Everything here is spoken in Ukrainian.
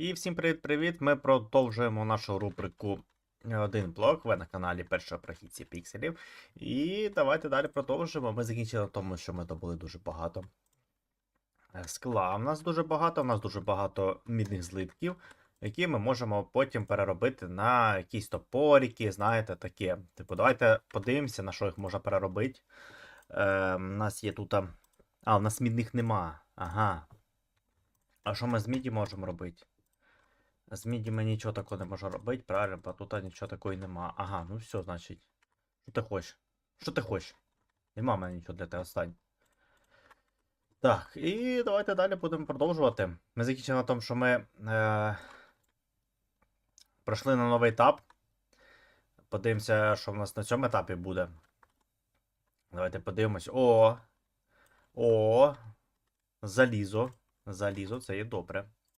І всім привіт-привіт! Ми продовжуємо нашу рубрику Один блок. Ви на каналі першого прохідці пікселів. І давайте далі продовжимо. Ми закінчили на тому, що ми добули дуже багато. е, Скла. У нас дуже багато, у нас дуже багато мідних злитків, які ми можемо потім переробити на якісь топорики, знаєте, таке. Типу, давайте подивимося, на що їх можна переробити. Е, у нас є тут. А, у нас мідних нема. Ага. А що ми з міді можемо робити? З міді ми нічого такого не можемо робити, правильно, бо тут нічого такого нема. Ага, ну все, значить. Що ти хочеш? Що ти хочеш? Нема в мене нічого для тебе остань. Так, і давайте далі будемо продовжувати. Ми закінчили на тому, що ми е, пройшли на новий етап. Подивимося, що в нас на цьому етапі буде. Давайте подивимось. О! О! Залізо. Залізо, це є добре.